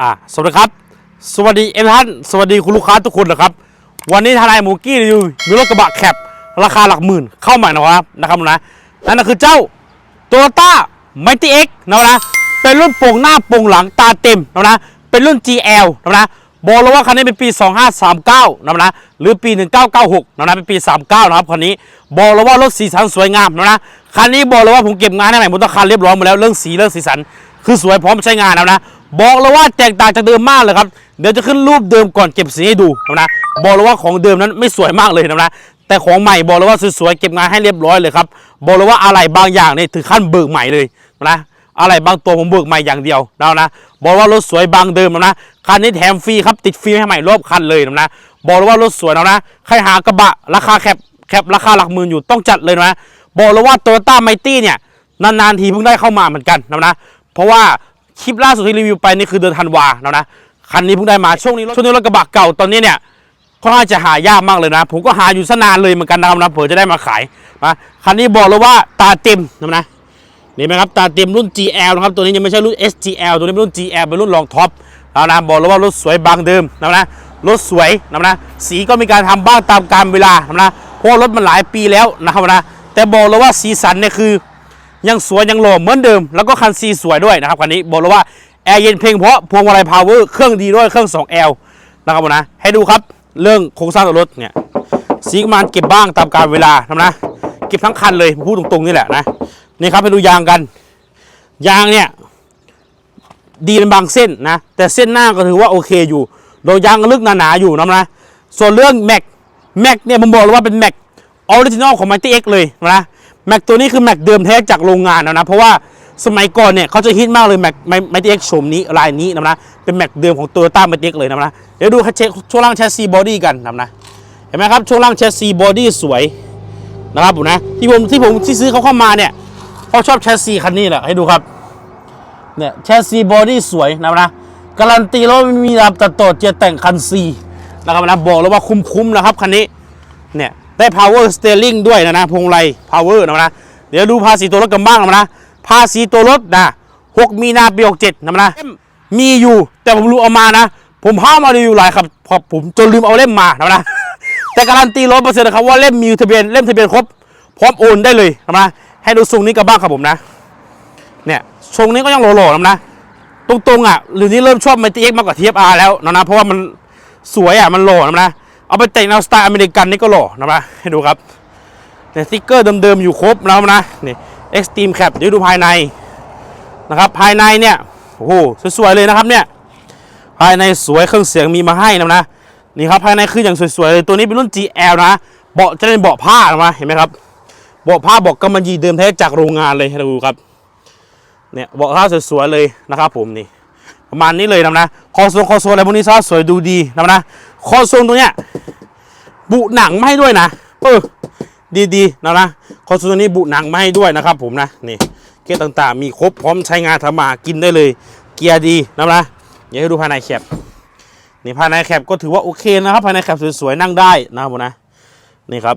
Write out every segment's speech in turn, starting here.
อะสวัสดีครับ สวัสดีเอ็นท่านสวัสดีคุณลูกค้าทุกคนนะครับ วันนี้ทนายหมูกี้อยู่มีรถกระบะแคปราคาหลักหมื่นเข้าใหม่นะครับนะครับนะนั่นก็คือเจ้าโตโยต้าไมตี้เอ็กนะนะเป็นรุ่นโป่งหน้าโป่งหลังตาเต็มนะนะเป็นรุ่น GL นะนะ บอกเลยว่าคันนี้เป็นปี 2539นะนะหรือปี 1996นะนะเป็นปี 39 นะครับคันนี้บอกเลยว่ารถสีสันสวยงามนะนะคันนี้บอกเลยว่าผมเก็บงานให้ใหม่หมดทั้งคันเรียบร้อยหมดแล้วเรื่องสีเรื่องสีสัน คือสวยพร้อมใช้งานแล้วนะบอกเลยว่าแตกต่างจากเดิมมากเลยครับเดี๋ยวจะขึ้นรูปเดิมก่อนเก็บสีให้ดูนะนะบอกเลยว่าของเดิมนั้นไม่สวยมากเลยนะแต่ของใหม่บอกเลยว่าสวยๆเก็บงานให้เรียบร้อยเลยครับบอกเลยว่าอะไรบางอย่างเนี่ยถึงขั้นเบิกใหม่เลยนะ อะไรบางตัวผมเบิกใหม่อย่างเดียวแล้วนะบอกว่ารถสวยบางเดิมนะคันนี้แถมฟรีครับติดฟรีให้ใหม่รอบคันเลยนะบอกเลยว่ารถสวยแล้วนะใครหากระบะราคาแคปแคปราคาหลักหมื่นอยู่ต้องจัดเลยนะบอกเลยว่าโตโยต้าไมตี้เนี่ยนานๆทีเพิ่งได้เข้ามาเหมือนกันนะเพราะว่าคลิปล่าสุดที่รีวิวไปนี่คือเดือนธันวาแล้วนะคันนี้เพิ่งได้มาช่วงนี้ช่วงนี้รถกระบะเก่าตอนนี้เนี่ยค่อนข้างจะหายากมากเลยนะ ผมก็หาอยู่สนานเลยเหมือนกันนะครับนะเผื่อจะได้มาขายนะคันนี้บอกเลยว่าตาเต็มนะนะ นี่ไหมครับตาเต็มรุ่น GL นะครับตัวนี้ยังไม่ใช่รุ่น SGL ตัวนี้เป็นรุ่น GL เป็นรุ่นรองท็อปแล้วนะบอกเลยว่ารถสวยบางเดิมนะนะรถสวยนะนะสีก็มีการทำบ้างตามกาลเวลานะนะเพราะรถมันหลายปีแล้วนะครับนะแต่บอกเลยว่าสีสันเนี่ยคือยังสวยยังหล่อเหมือนเดิม แล้วก็คันซีสวยด้วยนะครับคันนี้บอกเลยว่าแอร์เย็นเพลงเพราะพวงมาลัยพาวเวอร์เครื่องดีด้วยเครื่อง 2L นะครับผมนะให้ดูครับเรื่องโครงสร้างตัวรถเนี่ยสีมันเก็บบ้างตามกาลเวลานะนะเก็บทั้งคันเลยพูดตรงๆนี่แหละนะ นี่ครับให้ดูยางกัน ยางเนี่ย ดีเป็นบางเส้นนะ แต่เส้นหน้าก็ถือว่าโอเคอยู่โดยยางก็ลึกหนาๆอยู่นะนะส่วนเรื่องแม็กแม็กเนี่ยผมบอกเลยว่าเป็นแม็กออริจินอลของ Mighty X เลยนะแม็กตัวนี้คือแม็กเดิมแท้จากโรงงานนะนะเพราะว่าสมัยก่อนเนี่ยเขาจะฮิตมากเลยแม็กไมตี้เอ็กโฉมนี้ลายนี้นะนะเป็นแม็กเดิมของตัวต้าไมตี้เอ็กเลยนะนะเดี๋ยวดูเช็คช่วงล่างแชสซีบอดี้กันนะนะเห็นไหมครับช่วงล่างแชสซีบอดี้สวยนะครับผมนะที่ผมที่ผมที่ซื้อเขาเข้ามาเนี่ย เพราะชอบแชสซีคันนี้แหละให้ดูครับเนี่ยแชสซีบอดี้สวยนะนะการันตีแล้วาไม่มีรับตัดต่อเจียแต่งคันซีนะครับนะบอกเลยว่าคุ้มๆนะครับคันนี้เนี่ยได้ power steering ด้วยนะนะพวงไล power นะนะเดี๋ยวดูภาษีตัวรถกันบ้างนะนะภาษีตัวรถนะ6มีนาปี67นะนะมีอยู่แต่ผมรู้เอามานะ ผมห้ามมารีวิวหลายครับพอผมจนลืมเอาเล่มมานะนะแต่การันตีร้อยเปอร์เซ็นต์นะครับว่าเล่มมีทะเบียนเล่มทะเบียนครบพร้อมโอนได้เลยนะนะ ให้ดูทรงนี้กันบ้างครับผมนะ เนี่ยทรงนี้ก็ยังโหล่ๆนะนะ ตรงๆอะหรือนี้เริ่มชอบไมตีเอ็กมากกว่าทีเอฟอาร์แล้วนะนะ เพราะว่ามันสวยอะมันหล่อนะนะ เอาไปแต่งแนวสไตล์อเมริกันนี่ก็หล่อนะนะให้ดูครับเนี่ยสติ๊กเกอร์เดิมๆอยู่ครบแล้วนะ นี่เอ็กซ์ตรีมแคปเดี๋ยวดูภายในนะครับ ภายในเนี่ยโอ้โหสวยๆเลยนะครับเนี่ยภายในสวยเครื่องเสียงมีมาให้นะนะนี่ครับภายในคืออย่างสวยๆเลยตัวนี้เป็นรุ่น GL นะเบาะจะเป็นเบาะผ้านะเห็นไหมครับ เบาะผ้าเบาะกำมะหยี่เดิมแท้จากโรงงานเลยให้ดูครับเนี่ยเบาะผ้าสวยๆเลยนะครับผมนี่ประมาณนี้เลยนะนะคอโซนคอโซนอะไรพวกนี้ซะสวยดูดีนะนะคอโซนตรงเนี้ยบุหนังไม่ให้ด้วยนะเออดีๆนะนะคอโซนตรงนี้บุหนังไม่ให้ด้วยนะครับ ผมนะนี่เกียร์ต่างๆ มีครบพร้อมใช้งานทำมากินได้เลย เกียร์ดีนะนะเดี๋ยวให้ดูภายในแคปนี่ภายในแคปก็ถือว่าโอเคนะครับภายในแคปสวยๆนั่งได้นะครับผมนะนี่ครับ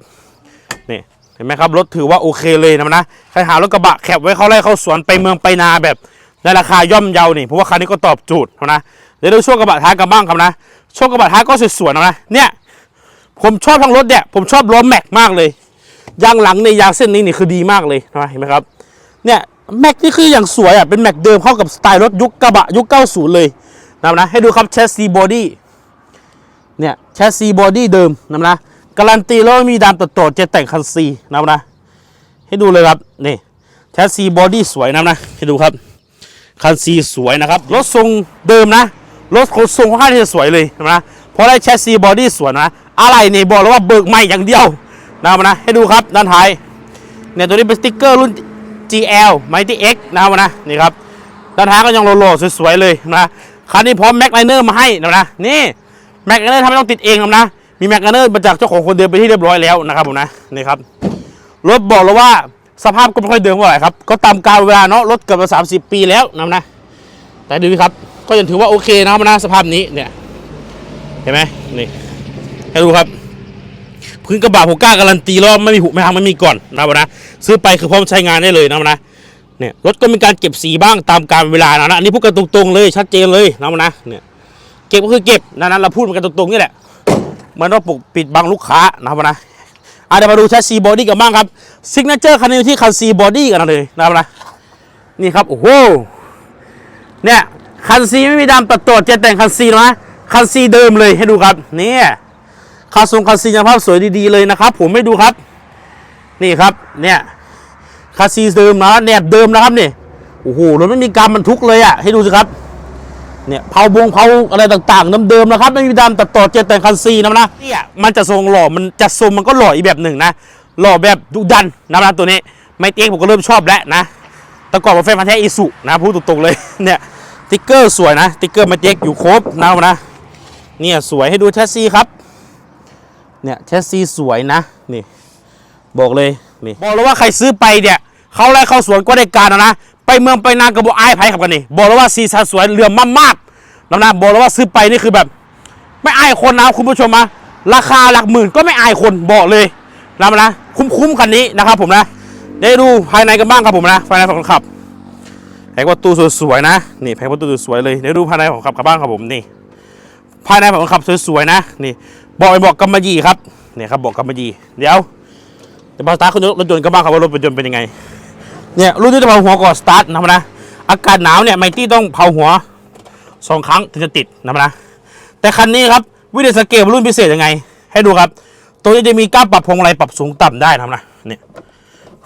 นี่ ห็นไหมครับรถถือว่าโอเคเลยนะนะใครหารถกระบะแคปไว้เข้าไร่เข้าสวนไปเมืองไปนาแบบในราคาย่อมเยานี่เพราะว่าคันนี้ก็ตอบโจทย์นะเดี๋ยวดูช่วงกระบะท้ายกันบ้างครับนะช่วงกระบะท้ายก็สวยๆนะนะเนี่ยผมชอบทั้งรถเนี่ยผมชอบล้อแม็กมากเลยยางหลังในยยางเส้นนี้นี่คือดีมากเลยนะเห็นไหมครับเนี่ยแม็กนี่คืออย่างสวยอะเป็นแม็กเดิมเข้ากับสไตล์รถยุคกระบะยุค90เลยนะนะให้ดูครับแชสซีบอดี้เนี่ยแชสซีบอดี้เดิมนะนะ การันตีแล้วมีดามตัดต่อเจแต่งคันซีนะนะ ให้ดูเลยครับนี่แชสซีบอดี้สวยนะนะให้ดูครับ คันซีสวยนะครับรถทรงเดิมนะรถทรงค่อนข้างที่จะสวยเลยนะเพราะได้แชสซีบอดี้สวยนะอะไรเนี่ยบอกเลยว่าเบิกใหม่อย่างเดียวนะครับนะให้ดูครับด้านท้ายเนี่ยตัวนี้เป็นสติ๊กเกอร์รุ่น GL Mighty X นะครับนะนี่ครับด้านท้ายก็ยังโลโๆสวยๆเลยนะคันนี้พร้อมแม็กไลเนอร์มาให้นะนะนี่แม็กไลเนอร์ทำไม่ต้องติดเองนะ มีแม็กไลเนอร์มาจากเจ้าของคนเดิมไปที่เรียบร้อยแล้วนะครับผมนะนี่ครับรถบอกเลยว่าสภาพก็ไม่ค่อยเดิมเท่าไหร่ครับก็ตามกาลเวลาเนาะรถเกือบสามสิบปีแล้วนะนะแต่ดูครับ ก็ยังถือว่าโอเคนะครับนะสภาพนี้เนี่ยเห็นไหมนี่ให้ดูครับพื้นกระบะผมกล้าการันตีแล้วไม่มีหุไม่ทางไม่มีก่อนนะครับนะซื้อไปคือพร้อมใช้งานได้เลยนะครับนะเนี่ยรถก็มีการเก็บสีบ้างตามการเวลานะนะอันนี้พูดกันตรงๆเลยชัดเจนเลยนะมันนะเนี่ยเก็บก็คือเก็บนะนั้นเราพูดกันตรงๆนี่แหละ มันว่าปกปิดบังลูกค้านะครับนะอะเดี๋ยวมาดูแชสซีบอดี้กันบ้างครับซิกเนเจอร์คันนี้ที่คันซีบอดี้กันเลยนะครับนะนี่ครับโอ้โหเนี่ยคันซีไม่มีดำตัดตัวจ็ดแต่งคันซีนะคันซีเดิมเลยให้ดูครับนี่ยคาทรงคันซีภาพสวยดีๆเลยนะครับ ผมไม่ดูครับ นี่ครับเนี่ยคาซีเดิมนะแนบเดิมนะครับนี่โอ้โหรถไม่มีการบรรทุกเลยอะให้ดูสิครับ เนี่ยเผาบงเผาอะไรต่างๆเดิมๆนะครับ ไม่มีดำตัดต่อเจตแต่งคันซีนะนะเนี่ยมันจะทรงหล่อมันจะทรงมันก็หล่ออีกแบบหนึ่งนะหล่อแบบดุดันนะนะตัวนี้ไม่เตี้ยผมก็เริ่มชอบแล้วนะแต่ก่อนผมแฟนพันธุ์แท้อิสุนะพูดตรงๆเลยเนี่ยติ๊กเกอร์สวยนะติ๊กเกอร์ไม่เตี้ยอยู่ครบนะนะเนี่ยสวยให้ดูแชสซีครับเนี่ยแชสซีสวยนะนี่บอกเลยนี่บอกเลยว่าใครซื้อไปเนี่ยเขาไล่เข้าสวนก็ได้การนะนะ ไปเมืองไปนานกระบอกอายไผ่ขับกันนี่บอกเลยว่าซีซันสวยเรือมมากๆนะนะบอกเลยว่าซื้อไปนี่คือแบบ ไม่อายคนนะคุณผู้ชมนะราคาหลักหมื่นก็ไม่อายคนบอกเลยนะนะคุ้มๆคันนี้นะครับ ผมนะได้ดูภายในกันบ้างครับผมนะภายในของคนขับแผงประตูสวยๆนะนี่แผงประตูสวยๆเลยเดี๋ยวดูภายในของขับกันบ้างครับผมนี่ ภายในของคนขับสวยๆนะนี่บอกไปบอกกำมะยี่ครับนี่ครับบอกกำมะยี่เดี๋ยวเดี๋ยวมาสตาร์ทรถยนต์กันบ้างครับว่ารถยนต์เป็นยังไง เนี่ยรุ่นที่จะเผาหัวก่อนสตาร์ทนะนะอากาศหนาวเนี่ยไมตี้ต้องเผาหัวสองครั้งถึงจะติดนะนะแต่คันนี้ครับวิดีโอสเกลรุ่นพิเศษยังไง ให้ดูครับ ตัวนี้จะมีก้าปรับพวงมาลัยปรับสูงต่ำได้นะนะเนี่ย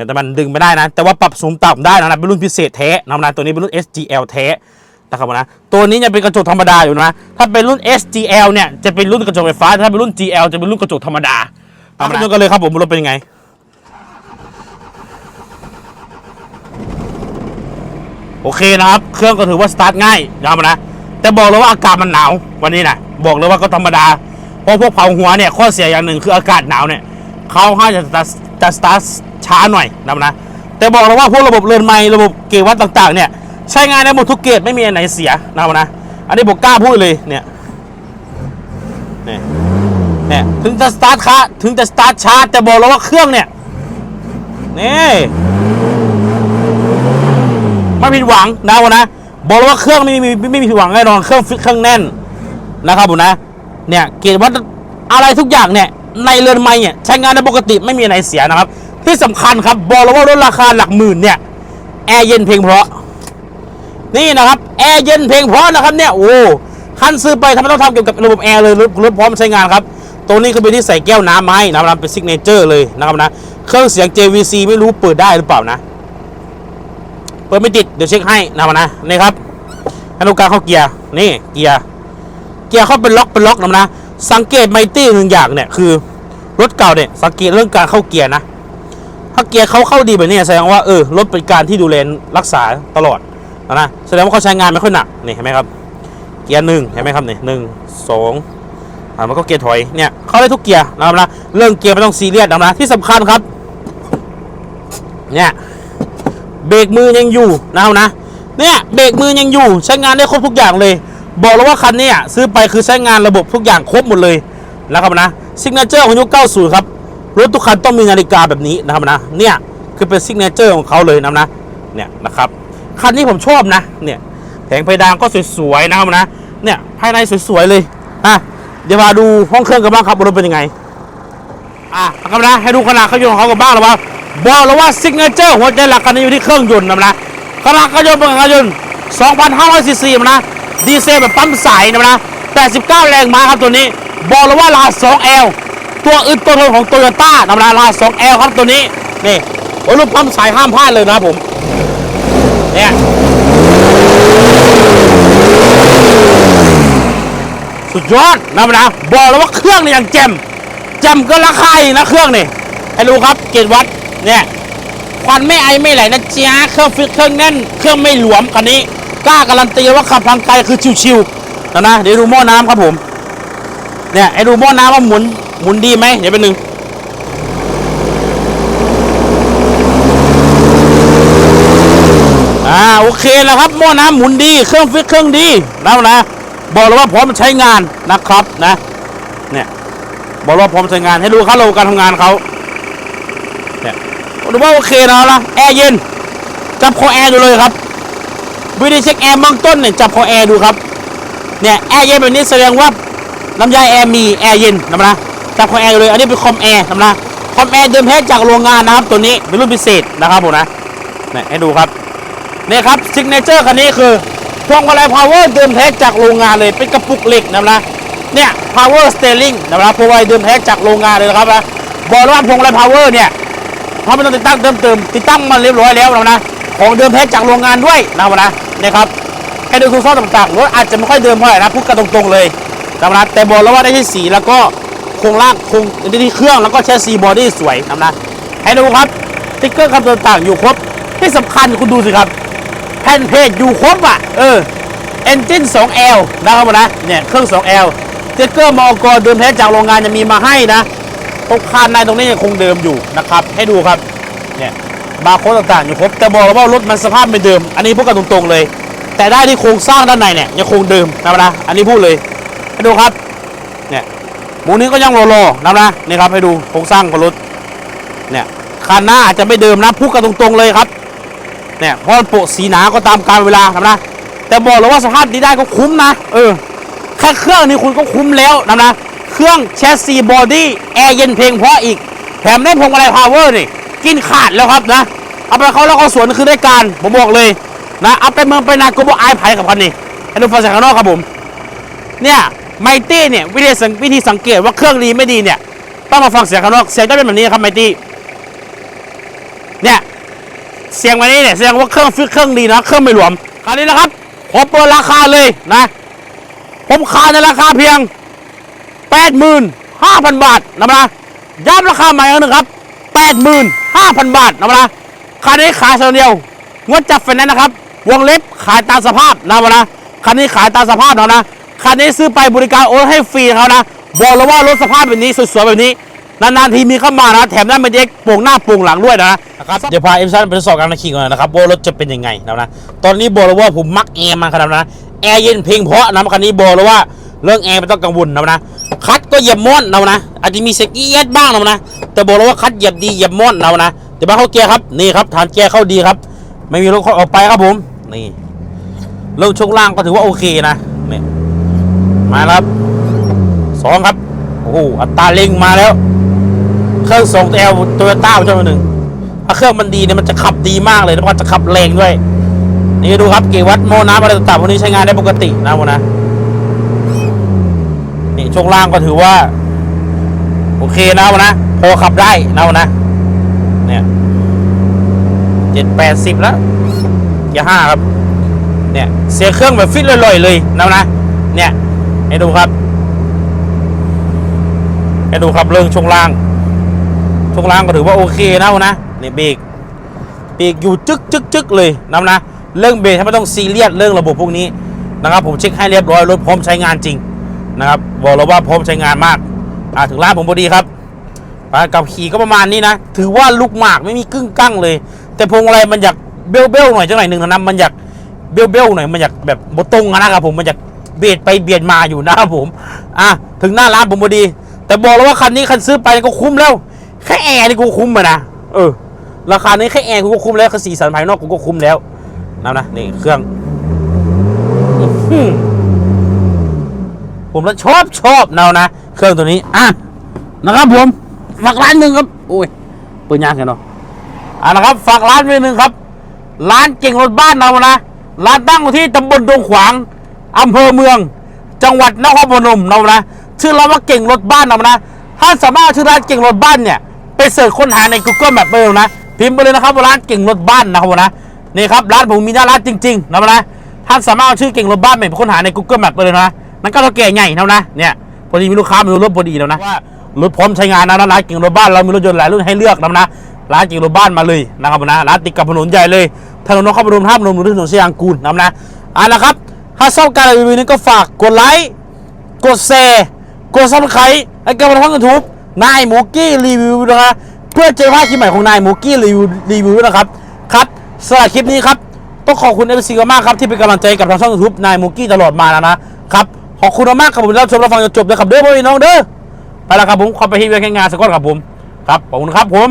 แต่มันดึงไม่ได้นะ แต่ว่าปรับสูงต่ำได้นะนะเป็นรุ่นพิเศษแท้นะนะตัวนี้เป็นรุ่น SGL แท้นะครับนะตัวนี้จะเป็นกระจกธรรมดาอยู่นะ ถ้าเป็นรุ่น SGL เนี่ยจะเป็นรุ่นกระจกไฟฟ้า ถ้าเป็นรุ่น GL จะเป็นรุ่นกระจกธรรมดาเอามาดูกันเลยครับผมรถเป็นยังไง โอเคนะครับ เครื่องก็ถือว่าสตาร์ทง่ายนะครับนะ แต่บอกเลยว่าอากาศมันหนาววันนี้นะบอกเลยว่าก็ธรรมดา เพราะพวกเผาหัวเนี่ยข้อเสียอย่างหนึ่งคืออากาศหนาวเนี่ยเขาห้จะจะจะสตาร์ทช้าหน่อยนะนะ แต่บอกเลยว่าพวกระบบเรือนไม้ระบบเกวัดต่างๆ เนี่ยใช้งานได้หมดทุกเกจไม่มีอันไหนเสียนะนะ อันนี้ผมกล้าพูดเลยเนี่ยเนี่ยเนี่ยถึงจะสตาร์ทช้าถึงจะสตาร์ทช้าแต่บอกเลยว่าเครื่องเนี่ยนี่ ไม่ผิดหวังนะวะนะ บอกเลยว่าเครื่องไม่มีไม่ไม่มีผิดหวังแน่นอนเครื่องฟิตเครื่องแน่นนะครับผมนะ เนี่ยเกณฑ์วัดอะไรทุกอย่างเนี่ยในเรือนไม้เนี่ยใช้งานได้ปกติไม่มีอะไรเสียนะครับ ที่สำคัญครับบอกเลยว่ารถราคาหลักหมื่นเนี่ยแอร์เย็นเพียงเพราะ นี่นะครับแอร์เย็นเพียงเพราะนะครับเนี่ยโอ้คันซื้อไปทำไมต้องทำเกี่ยวกับระบบแอร์เลยรถรถพร้อมใช้งานครับตรงนี้คือเป็นที่ใส่แก้วน้ำไม้นะครับเป็นซิกเนเจอร์เลยนะครับนะ เครื่องเสียง JVC ไม่รู้เปิดได้หรือเปล่านะ เปิดไม่ติดเดี๋ยวเช็คให้นะมานะนี่ครับให้ดูการเข้าเกียร์นี่เกียร์เกียร์เขาเป็นล็อกเป็นล็อกนะนะ สังเกตไมตี้หนึ่งอย่างเนี่ยคือรถเก่าเนี่ยสังเกตเรื่องการเข้าเกียร์นะถ้าเกียร์เขาเข้าดีแบบนี้แสดงว่าเออรถเป็นการที่ดูแลรักษาตลอดนะนะแสดงว่าเขาใช้งานไม่ค่อยหนักนี่เห็นไหมครับ เกียร์หนึ่งเห็นไหมครับนี่หนึ่งสองอ่ามันก็เกียร์ถอยเนี่ยเข้าได้ทุกเกียร์นะครับนะเรื่องเกียร์ไม่ต้องซีเรียสนะนะที่สำคัญครับ เนี่ย เบรกมือยังอยู่นะครับนะเนี่ยเบรกมือยังอยู่ใช้งานได้ครบทุกอย่างเลย บอกเลยว่าคันนี้ซื้อไปคือใช้งานระบบทุกอย่างครบหมดเลยนะครับนะซิกเนเจอร์ของยุค90 ครับรถทุกคันต้องมีนาฬิกาแบบนี้นะครับนะเนี่ยคือเป็นซิกเนเจอร์ของเขาเลยนะนะเนี่ยนะครับคันนี้ผมชอบนะเนี่ยแผงเพดานก็สวยๆนะครับนะเนี่ยภายในสวยๆเลยอะเดี๋ยวมาดูห้องเครื่องกันบ้างครับรถเป็นยังไงอะครับนะให้ดูขนาดเครื่องยนต์ของเขากันบ้างหรือว่า บอกแล้วว่าซิกเนเจอร์หัวใจหลักกันนี้อยู่ที่เครื่องยนต์นะนะขนาดเครื่องยนต์เป็นเครื่องยนต์2,500ซีซีนะดีเซลแบบปั๊มใสนะนะ89 แรงม้าครับตัวนี้ บอกเลยว่าราคา 2L ตัวอึดตัวทนของโตโยต้านะนะราคา 2L ครับตัวนี้นี่โอ้ยรูปปั๊มใสห้ามพลาดเลยนะครับผมเนี่ยสุดยอดนะนะบอกแล้วว่าเครื่องนี่ยังแจ่มจำก็ราคาอีกนะเครื่องนี่ให้ดูครับเกจวัด เนี่ยควันไม่ไอไม่ไหลนะจ๊ะเครื่องฟิตเครื่องแน่น เครื่องไม่หลวมคันนี้กล้าการันตีว่าขับทางไกลคือชิวๆนะนะเดี๋ยวดูหม้อน้ำครับผม เนี่ยให้ดูหม้อน้ำว่าหมุนหมุนดีไหมเดี๋ยวเป็นหนึ่งอ่าโอเคแล้วครับหม้อน้ำหมุนดีเครื่องฟิตเครื่องดีแล้วนะ บอกเลยว่าพร้อมใช้งานนะครับนะเนี่ยบอกว่าพร้อมใช้งานให้ดูค่าระบบการทำงานเขา ดูว่าโอเคนะล่ะแอร์เย็น จับคอแอร์ดูเลยครับวิธีเช็คแอร์เบื้องต้นเนี่ยจับคอแอร์ดูครับเนี่ยแอร์เย็นแบบนี้แสดงว่าน้ำยาแอร์มีแอร์เย็นนะนะจับคอแอร์ดูเลยอันนี้เป็นคอมแอร์นะนะคอมแอร์เดิมแท้จากโรงงานนะครับตัวนี้เป็นรุ่นพิเศษนะครับผมนะเนี่ยให้ดูครับเนี่ยครับซิกเนเจอร์คันนี้คือพวงมาลัยพาวเวอร์เดิมแท้จากโรงงานเลยเป็นกระปุกเหล็กนะนะเนี่ย power steering นะครับพวงมาลัยเดิมแท้จากโรงงานเลยนะครับนะบอกว่าพวงมาลัย power เนี่ย เขาไม่ต้องติดตั้งเติมเติมติดตั้งมาเรียบร้อยแล้วนะ ของเดิมแท้จากโรงงานด้วยนะนะนะครับให้ดูครงสร้าต่างๆรถอาจจะไม่ค่อยเดิมเท่าไหร่นะพูดกันตรงๆเลยนะครับนะแต่บอกแล้วว่าได้ที่สีแล้วก็โครงล่างโครงได้ที่เครื่องแล้วก็แชสซีบอดี้สวยนะนะให้ดูครับติ๊กเกอร์คำต่างๆอยู่ครบที่สำคัญคุณดูสิครับแผ่นเพจอยู่ครบอะเออเอนจิน 2L นะครับนะเนี่ยเครื่อง 2L ติ๊กเกอร์มอกเดิมแท้จากโรงงานจะมีมาให้นะ ตรงคานในตรงนี้ยังคงเดิมอยู่นะครับ ให้ดูครับเนี่ยบาร์โค้ดต่างๆอยู่ครบแต่บอกว่ารถมันสภาพไม่เดิม อันนี้พูดกันตรงๆเลย แต่ได้ที่โครงสร้างด้านในเนี่ยยังคงเดิมนะนะอันนี้พูดเลยให้ดูครับเนี่ยหมูนี้ก็ยังโลๆนะนะนี่ครับให้ดูโครงสร้างของรถเนี่ยคันหน้าอาจจะไม่เดิมนะพูดกันตรงๆเลยครับเนี่ยเพราะโปะสีหนาก็ตามกาลเวลานะนะแต่บอกเลยว่าสภาพดีได้ก็คุ้มนะ เออแค่เครื่องนี้คุณก็คุ้มแล้วนะนะ เครื่องแชสซีบอดี้แอร์เย็นเพลงเพราะอีก แถมได้พวงมาลัยพาวเวอร์นี่ กินขาดแล้วครับนะ เอาไปเขาแล้วเขาสวนคือได้การ ผมบอกเลยนะ เอาไปเมืองไปนากูบอกอายไผ่กับคันนี้ให้ดูฟังจากข้างนอกครับผม เนี่ยไมตี้เนี่ยวิธีสังวิธีสังเกตว่าเครื่องดีไม่ดีเนี่ย ต้องมาฟังเสียงข้างนอกเสียงก็เป็นแบบนี้ครับไมตี้เนี่ยเสียงวันนี้เนี่ยแสดงว่าเครื่องฟิตเครื่องดีนะเครื่องไม่หลวมคราวนี้นะครับผมเปิดราคาเลยนะ ผมขายในราคาเพียง 85,000บาทนะนะย้ำราคาใหม่อีกหนึ่งครับ85,000บาทนะนะคันนี้ขายเท่าเดียวงดจับไฟแนนซ์นะครับ วงเล็บขายตามสภาพนะนะคันนี้ขายตามสภาพนะนะคันนี้ซื้อไปบริการโอนให้ฟรีเขานะบอกเลยว่ารถสภาพแบบนี้สวยๆแบบนี้นานๆทีมีเข้ามานะ แถมได้เป็นเด็กโป่งหน้าโป่งหลังด้วยนะนะครับเดี๋ยวพาเอ็มซันไปทดสอบการขี่ก่อนนะครับว่ารถจะเป็นยังไงนะนะตอนนี้บอกเลยว่าผมมักแอร์มาขนาดนั้นนะแอร์เย็นเพลงเพราะนะคันนี้บอกเลยว่า เรื่องแอร์ไม่ต้องกังวลนะนะคัดก็เหยียบม้อนนะนะอาจจะมีเซ็กอี้เอสบ้างนะนะแต่บอกเลยว่าคัดเหยียบดีเหยียบม้อนนะนะเดี๋ยวมาเข้าเกียร์ครับนี่ครับฐานเกียร์เข้าดีครับ ไม่มีรถเข้าออกไปครับผมนี่เรื่องช่วงล่างก็ถือว่าโอเคนะนี่มาครับสองครับโอ้โหอัตราเร่งมาแล้ว เครื่องส่งแอลโตโยต้าเจ้าหนึ่งถ้าเครื่องมันดีเนี่ยมันจะขับดีมากเลยแล้วก็จะขับแรงด้วยนี่ดูครับเกียร์วัดโมน้ำอะไรต่างๆพวกนี้ใช้งานได้ปกตินะวันนะนี่ ช่วงล่างก็ถือว่า โอเคนะวันะพอขับได้นะวันะ เนี่ยเจ็ดแปดสิบแล้วเกียร์ห้าครับ เนี่ยเสียเครื่องแบบฟิตลอยๆเลยนะวันะ เนี่ยให้ดูครับให้ดูครับเรื่องช่วงล่างช่วงล่างก็ถือว่าโอเคนะวนะเนี่ยเบรกเบรกอยู่จึ๊กจึ๊กจึ๊กเลยนะนะเรื่องเบรกไม่ต้องซีเรียสเรื่องระบบพวกนี้นะครับผมเช็คให้เรียบร้อยรถพร้อมใช้งานจริง นะครับบอกเลยว่าพร้อมใช้งานมากอ่าถึงร้านผมพอดีครับอ่ากับขี่ก็ประมาณนี้นะ ถือว่าลูกหมากไม่มีกึ้งกั้งเลย แต่พวงอะไรมันอยากเบี้ยวเบี้ยวๆหน่อยจังหน่อยหนึ่งนะมันอยากเบี้ยวเบี้ยวๆหน่อยมันอยากแบบบตรงนะครับผมมันอยากเบียดไปเบียดมาอยู่นะครับผมอะถึงหน้าร้านผมพอดี แต่บอกแล้วว่าคันนี้คันซื้อไปก็คุ้มแล้ว แค่แอร์นี่กูคุ้มอะนะเออราคานี้แค่แอร์กูก็คุ้มแล้วคือสีสันภายนอกกูก็คุ้มแล้วนะนะนี่เครื่องอ ผมแล้วชอบชอบเนานะ เครื่องตัวนี้อะนะครับผมฝากร้านหนึ่งครับโอ้ยเปิดยากกันเนาะอะนะครับฝากร้านไว้หนึ่งครับ ร้านเก่งรถบ้านเรานะร้านตั้งอยู่ที่ตำบลดงขวางอำเภอเมือง จังหวัดนครพนมเรานะชื่อร้านว่าเก่งรถบ้านเรานะ ถ้าสามารถเอาชื่อร้านเก่งรถบ้านเนี่ยไปเสิร์ชค้นหาใน Google Map ไปเลยนะพิมพ์ไปเลยนะครับว่าร้านเก่งรถบ้านนะครับผมนะนี่ครับร้านผมมีหน้าร้านจริงๆนะนะท่านสามารถเอาชื่อเก่งรถบ้านไปค้นหาใน Google Map ไปเลยนะ นั่นก็เท่าแก่ใหญ่นะนะเนี่ยพอดีมีลูกค้ามาดูรถพอดีแล้วนะว่ารถพร้อมใช้งานนะนะร้านเก่งรถบ้านเรามีรถยนต์หลายรุ่นให้เลือกนะนะร้านเก่งรถบ้านมาเลยนะครับนะร้านติดกับถนนใหญ่เลยถนนนครพนมท่าพนมหรือถนนสยามกูลนะนะอ่านะครับถ้าชอบการรีวิวนี้ก็ฝากกดไลค์กดแชร์กดซับสไครต์ให้กับทางยูทูบนายหมูกี้รีวิวนะครับเพื่อเจอภาพคลิปใหม่ของนายหมูกี้รีวิวรีวิวนะครับครับสำหรับคลิปนี้ครับต้องขอบคุณเอฟซีมากครับที่เป็นกำลังใจกับทางช่องยูทูบนายหมูกี้ตลอดมาแล้วนะครับ ขอบคุณมากครับผมรับชมรับฟังจนจบเลยครับเด้อพ่อพี่น้องเด้อไปแล้วครับผมขอไปที่เวียงงานสักก่อนครับผม ครับขอบคุณครับผม